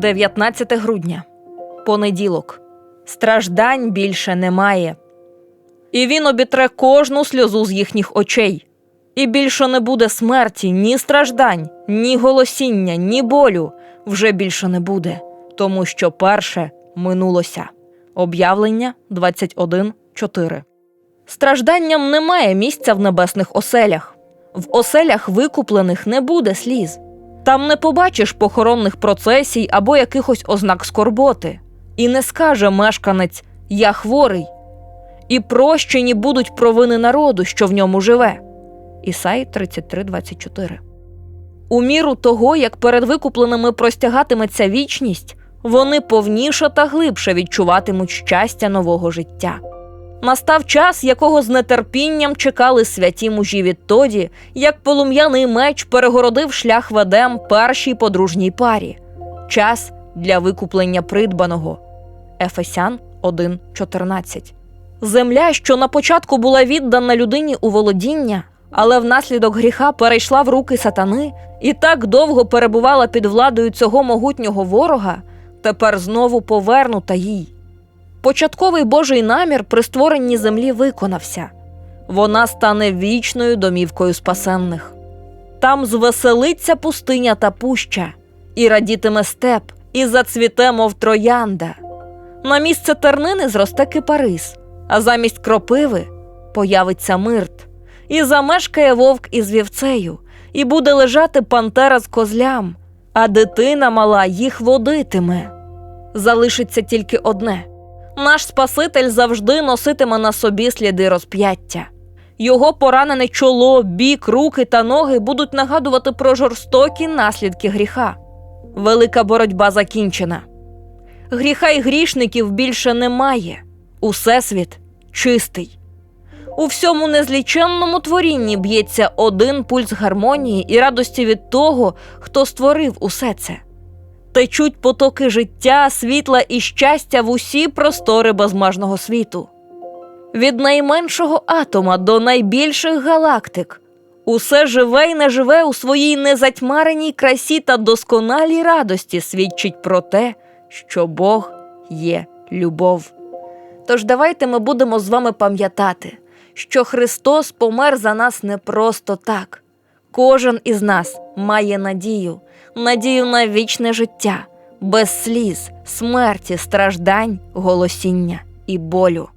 19 грудня. Понеділок. Страждань більше немає. І він обітре кожну сльозу з їхніх очей. І більше не буде смерті, ні страждань, ні голосіння, ні болю вже більше не буде, тому що перше минулося. Об'явлення 21.4. Стражданням немає місця в небесних оселях. В оселях викуплених не буде сліз. Там не побачиш похоронних процесій або якихось ознак скорботи. І не скаже мешканець Я хворий. І прощені будуть провини народу, що в ньому живе. Ісай 33.24. У міру того, як перед викупленими простягатиметься вічність, вони повніше та глибше відчуватимуть щастя нового життя. Настав час, якого з нетерпінням чекали святі мужі відтоді, як полум'яний меч перегородив шлях ведем першій подружній парі. Час для викуплення придбаного. Ефесян 1.14. Земля, що на початку була віддана людині у володіння, але внаслідок гріха перейшла в руки сатани і так довго перебувала під владою цього могутнього ворога, тепер знову повернута їй. Початковий Божий намір при створенні землі виконався. Вона стане вічною домівкою спасенних. Там звеселиться пустиня та пуща, і радітиме степ, і зацвіте, мов троянда. На місце тернини зросте кипарис, а замість кропиви появиться мирт, і замешкає вовк із вівцею, і буде лежати пантера з козлям, а дитина мала їх водитиме. Залишиться тільки одне наш Спаситель завжди носитиме на собі сліди розп'яття. Його поранене чоло, бік, руки та ноги будуть нагадувати про жорстокі наслідки гріха. Велика боротьба закінчена. Гріха й грішників більше немає. Усесвіт чистий. У всьому незліченному творінні б'ється один пульс гармонії і радості від того, хто створив усе це. Течуть потоки життя, світла і щастя в усі простори безмежного світу. Від найменшого атома до найбільших галактик. Усе живе й неживе у своїй незатьмареній красі та досконалій радості свідчить про те, що Бог є любов. Тож давайте ми будемо з вами пам'ятати, що Христос помер за нас не просто так. Кожен із нас має надію, надію на вічне життя, без сліз, смерті, страждань, голосіння і болю.